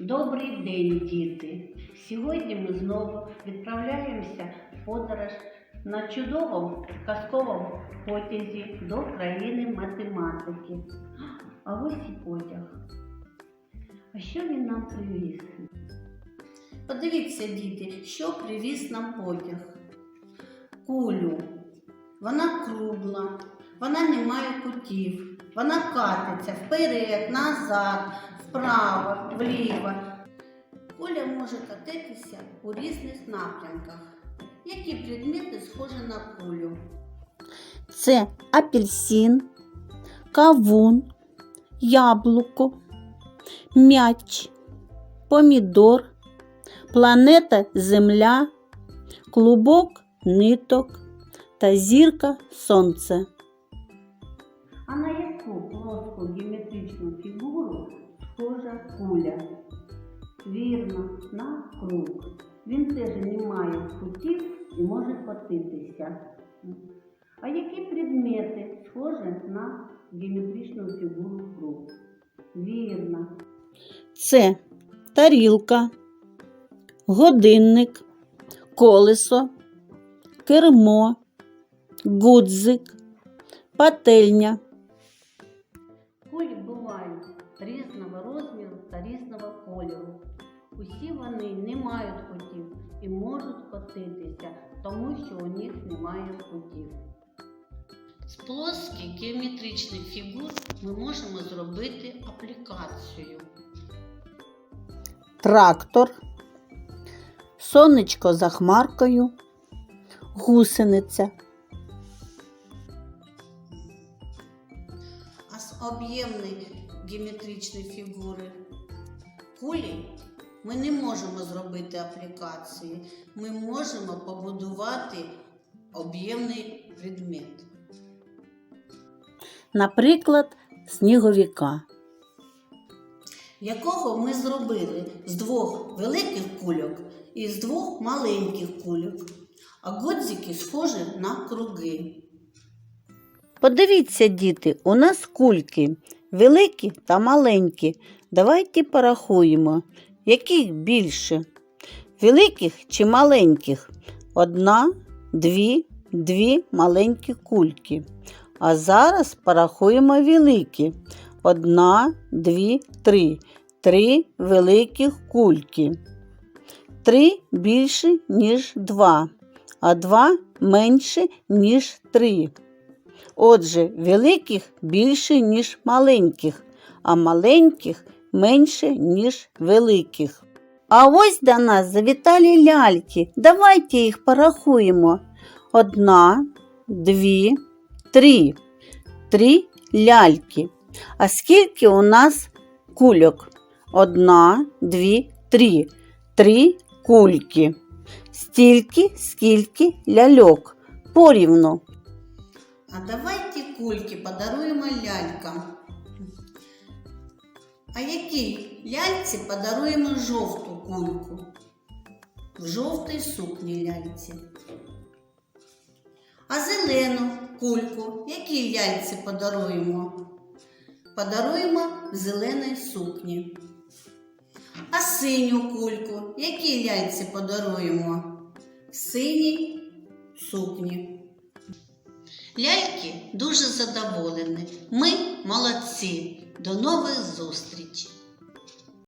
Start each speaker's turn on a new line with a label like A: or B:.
A: Добрий день, діти! Сьогодні ми знову відправляємося в подорож на чудовому казковому потязі до країни математики. А ось і потяг. А що він нам привіз? Подивіться, діти, що привіз нам потяг. Кулю. Вона кругла, вона не має кутів, вона катиться вперед, назад, вправо, вліво. Куля може катитися у різних напрямках. Які предмети схожі на кулю?
B: Це апельсин, кавун, яблуко, м'яч, помідор, планета Земля, клубок ниток та зірка Сонце.
A: А на схожа куля? Вірно, на круг. Він теж не має кутів і може котитися. А які предмети схожі на геометричну фігуру круг? Вірно.
B: Це тарілка, годинник, колесо, кермо, гудзик, пательня.
A: Кольору. Усі вони не мають кутів і можуть котитися, тому що у них немає кутів. З плоских геометричних фігур ми можемо зробити аплікацію.
B: трактор, сонечко за хмаркою, гусениця,
A: А з об'ємної геометричної фігури кулі ми не можемо зробити аплікації. Ми можемо побудувати об'ємний предмет.
B: наприклад, сніговіка.
A: якого ми зробили з двох великих кульок і з двох маленьких кульок. А годзики схожі на круги.
B: Подивіться, діти, у нас кульки великі та маленькі. Давайте порахуємо, яких більше? Великих чи маленьких? Одна, дві, дві маленькі кульки. А зараз порахуємо великі. Одна, дві, три. Три великих кульки. Три більше, ніж два, а два менше, ніж три. Отже, великих більше, ніж маленьких, а маленьких менше, ніж великих. А ось до нас завітали ляльки. Давайте їх порахуємо. Одна, дві, три. Три ляльки. А скільки у нас кульок? Одна, дві, три. Три кульки. Стільки, скільки ляльок. Порівну.
A: А давайте кульки подаруємо лялькам. А якій ляльці подаруємо жовту кульку? В жовтій сукні ляльці. А зелену кульку якій ляльці подаруємо? Подаруємо в зеленій сукні. А синю кульку якій ляльці подаруємо? В синій сукні. Ляльки дуже задоволені. Ми молодці. До нових зустрічей!